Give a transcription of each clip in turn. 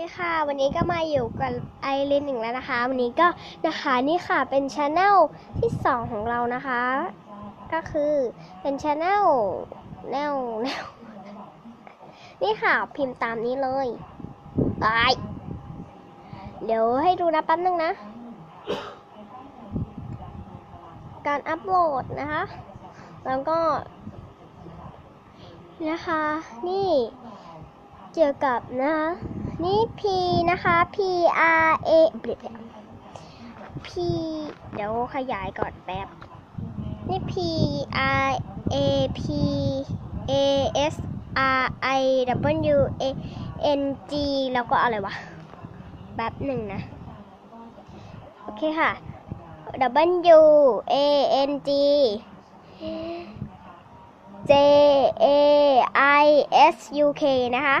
ดีค่ะ วันนี้ก็มาอยู่กับไอรินหนึ่งแล้วนะคะ วันนี้ก็นะคะนี่ค่ะเป็นช anel ที่สองของเรานะคะ ก็คือเป็นช anel แนวแนวนี่ค่ะพิมพ์ตามนี้เลยไปเดี๋ยวให้ดูนะแป๊บนึงนะ การอัปโหลดนะคะ แล้วก็นะคะ นี่เกี่ยวกับนะคะ นี่ P นะคะ P R A เปลี่ยน P เดี๋ยวขยายก่อนแป๊บ นี่ P R A P A S R I W A N G แล้วก็อะไรวะ แป๊บหนึ่งนะ โอเคค่ะ W A N G J A I S U K นะคะ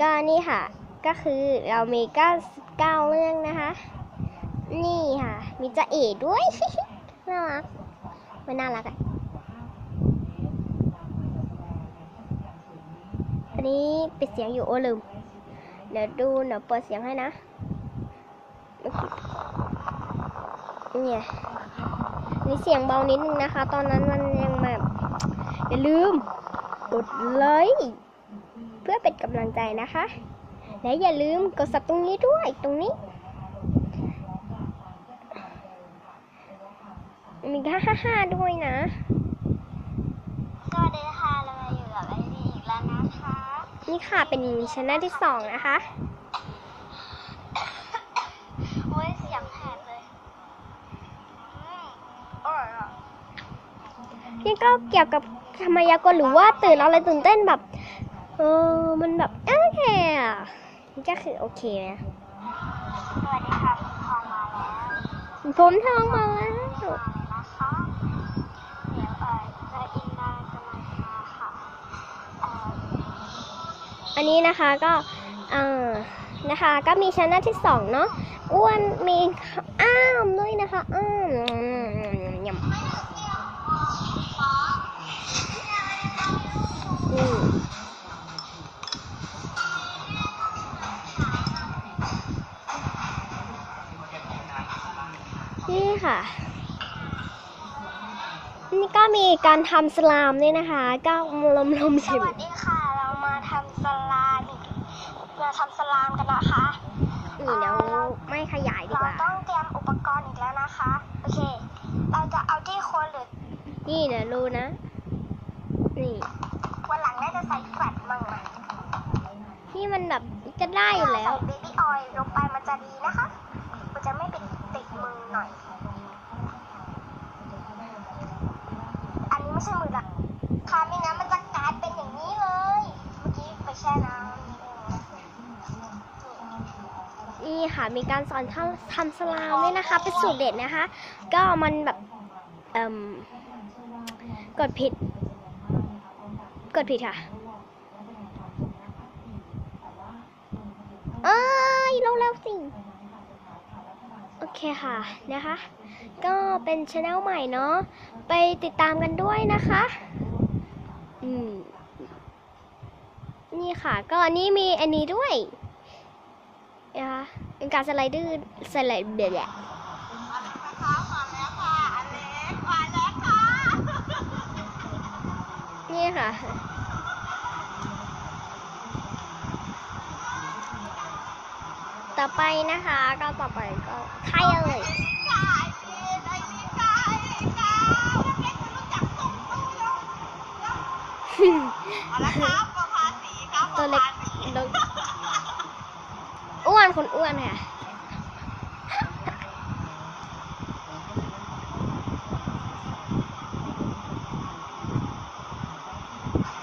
ก็นี่ค่ะ ก็คือเรามี99เก้าเรื่องนะคะ นี่ค่ะ มีจะเอด้วย น่ารักไม่น่ารักอะอันนี้ปิดเสียงอยู่โอ้ลืม เดี๋ยวดูเดี๋ยวเปิดเสียงให้นะเนี่ยนี่เสียงเบานิดนึงนะคะ ตอนนั้นมันยังแบบ อย่าลืม กดไลค์ พื่อเป็นกำลังใจนะคะ และอย่าลืมกดสับตรงนี้ด้วยตรงนี้มีค่าห้าห้าด้วยนะ สวัสดีค่ะ เรามาอยู่กับไอรีอีกแล้วนะคะ นี่ค่ะเป็นชแนลที่สองนะคะโอ้ยเสียงแหบเลยอืมอร่อยอะนี่ก็เกี่ยวกับธรรมยากลหรือว่าตื่นอะไรตื่นเต้นแบบ เออ มันแบบโอเคอะนี่ก็คือโอเคนะสวัสดีค่ะคุณทองมาแล้วผมทองมาแล้วมาเลยนะคะเดี๋ยวเอ่อจะอินดาจะมามาค่ะเอ่ออันนี้นะคะก็เอ่อนะคะก็มีชแนลที่สองเนาะอ้วนมีอ้ามด้วยนะคะอ้ามยำ ค่ะ นี่ก็มีการทำสลามด้วยนะคะ ก็ลมลมสชิมวัสดีค่ะ เรามาทำสลามอีกมาทำสลามกันนะคะอืมเดี๋ยวไม่ขยายดีเรากว่าต้องเตรียมอุปกรณ์อีกแล้วนะคะ โอเค เราจะเอาที่โคนหรือ นี่เดี๋ยวรู้นะ นี่ วันหลังน่าจะใส่แฟลตมั่งนะนี่มันแบบจะได้อยู่แล้วเบบี้ออยล์ลงไปมันจะดีนะคะ มันจะไม่เป็นติดมือหน่อย อันนี้ ไม่ใช่มือหลักค่ะไม่งั้นมันจะกลายเป็นอย่างนี้เลย เมื่อกี้ไปแช่น้ำนี่ค่ะมีการสอนทำทำสลามด้วยนะคะ เป็นสูตรเด็ดนะคะ ก็มันแบบเอ่มกดผิด กดผิดค่ะเอ้ยเร็วๆสิ เคค่ะนะคะ ก็เป็นช anel ใหม่เนาะไปติดตามกันด้วยนะคะ อืม นี่ค่ะ ก็อันนี้มีอันนี้ด้วยนะคะเป็นการสไลด์ดื้อสไลด์เดือดแล้วค่ะอเล็กมาแล้วค่ะนี่ค่ะ ต่อไปนะคะก็ต่อไปก็ใครเอ่ยค่ะไอพีไอพีค่ะไอพีค่ะแล้วเล็กจะรู้จักส่งตู้แล้วเอาละครับประภาสีครับตัวเล็กตัวอ้วนคนอ้วนค่ะ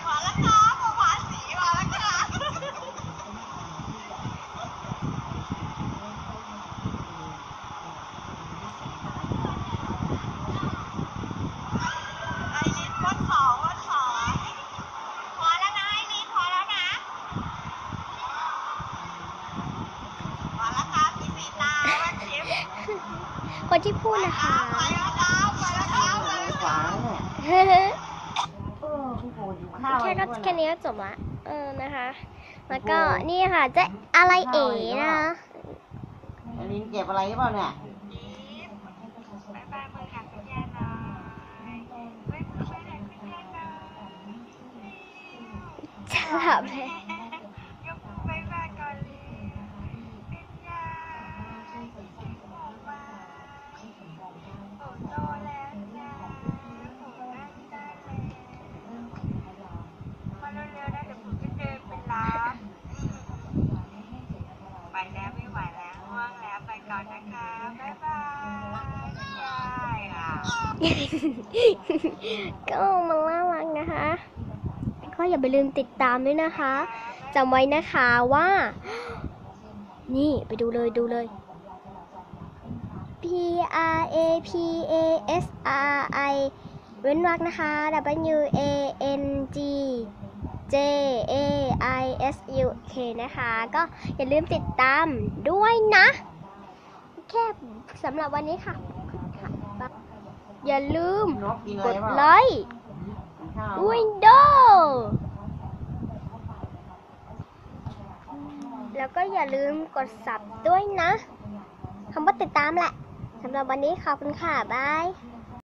มาแล้วครับประภาสีมาแล้วค่ะไอรินวัดสองวัดสองพอแล้วนะไอรินพอแล้วนะพอแล้วครับพี่สีตาวัดชิม คนที่พูดนะคะไปแล้วครับไปแล้วครับไปแล้วครับเฮ้ยเออพี่ปูอยู่ข้าวแค่ก็ด้วยนะแค่นี้ก็จบละเออนะคะ แล้วก็นี่ค่ะจะอะไรเอ๋นะคะอันเก็บอะไรหรือเปล่าเนี่ยบายบายมือหักคุณยายหน่อยบเลย ก็มันน่ารักนะคะ ก็อย่าไปลืมติดตามด้วยนะคะจำไว้นะคะว่า นี่ไปดูเลยดูเลย P R A P A S R I เว้นวรรคนะคะ W A N G J A I S U K นะคะ ก็อย่าลืมติดตามด้วยนะ แค่สำหรับวันนี้ค่ะค่ะ อย่าลืมนกกินอะกไรดเปล่าไลค์กินข้าววินโดว์แล้วก็อย่าลืมกดสับด้วยนะคำว่าติดตามแหละสำหรับวันนี้ขอบคุณค่ะ บาย